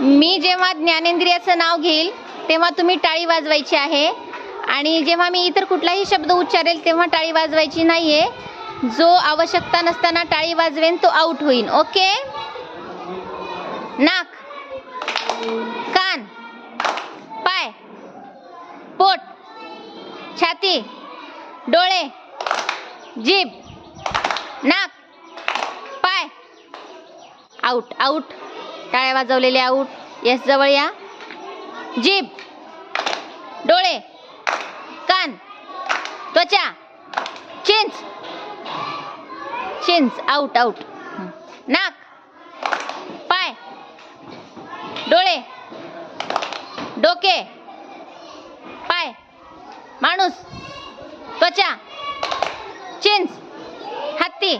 मी जेव्हा ज्ञानेंद्रियाचं नाव घेईल तेव्हा तुम्ही टाळी वाजवायची आहे. आणि जेव्हा मी इतर कुठलाही शब्द उच्चारेल तेव्हा टाळी वाजवायची नाही आहे जो आवश्यकता नसताना टाळी वाजवेन तो आऊट होईल ओके नाक. कान. पाय. पोट. छाती. डोळे. जीभ. नाक. पाय. आऊट आऊट टाळ्या वाजवलेले आऊट येस जवळ या. जीभ. डोळे. कान. त्वचा. चिंच. चिंच. आऊट आऊट नाक. पाय. डोळे. डोके. पाय. माणूस. त्वचा. चिंच हत्ती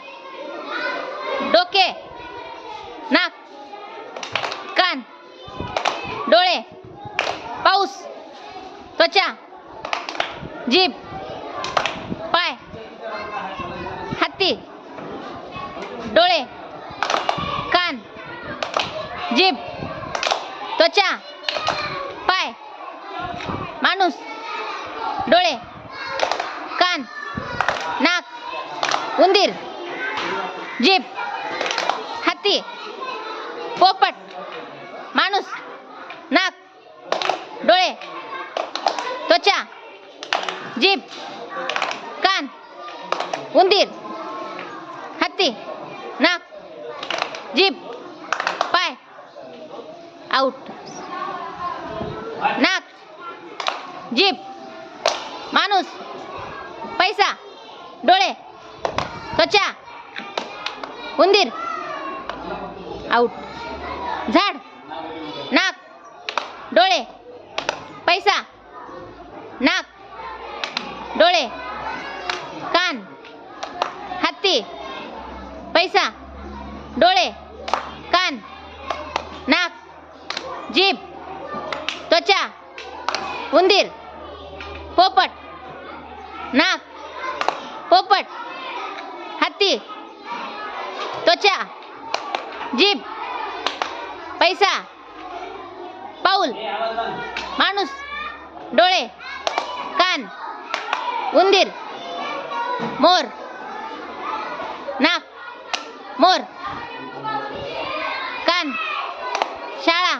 डोके नाक कान डोळे पाऊस त्वचा. जीभ. पाय. हत्ती. डोळे. कान. जीभ. त्वचा. पाय. माणूस. डोळे. कान. नाक. उंदीर. जीभ. हत्ती. पोपट माणूस नाक डोळे त्वचा जीभ कान. उंदीर. हत्ती. नाक. जीभ पाय. आऊट. नाक. जीभ माणूस. पैसा. डोळे. त्वचा. उंदीर. आऊट. झाड. नाक. डोळे. पैसा. नाक. डोळे. कान. हत्ती पैसा. डोळे. कान. नाक. जीभ. त्वचा. उंदीर. पोपट. नाक. पोपट. हत्ती त्वचा. जीभ. पैसा. पाऊल. माणूस. डोळे. कान. उंदीर. मोर. नाक मोर. कान. शाळा.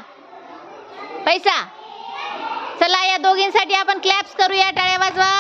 पैसा. चला या दोघींसाठी आपण क्लॅप्स करूया. टाळ्या वाजवा.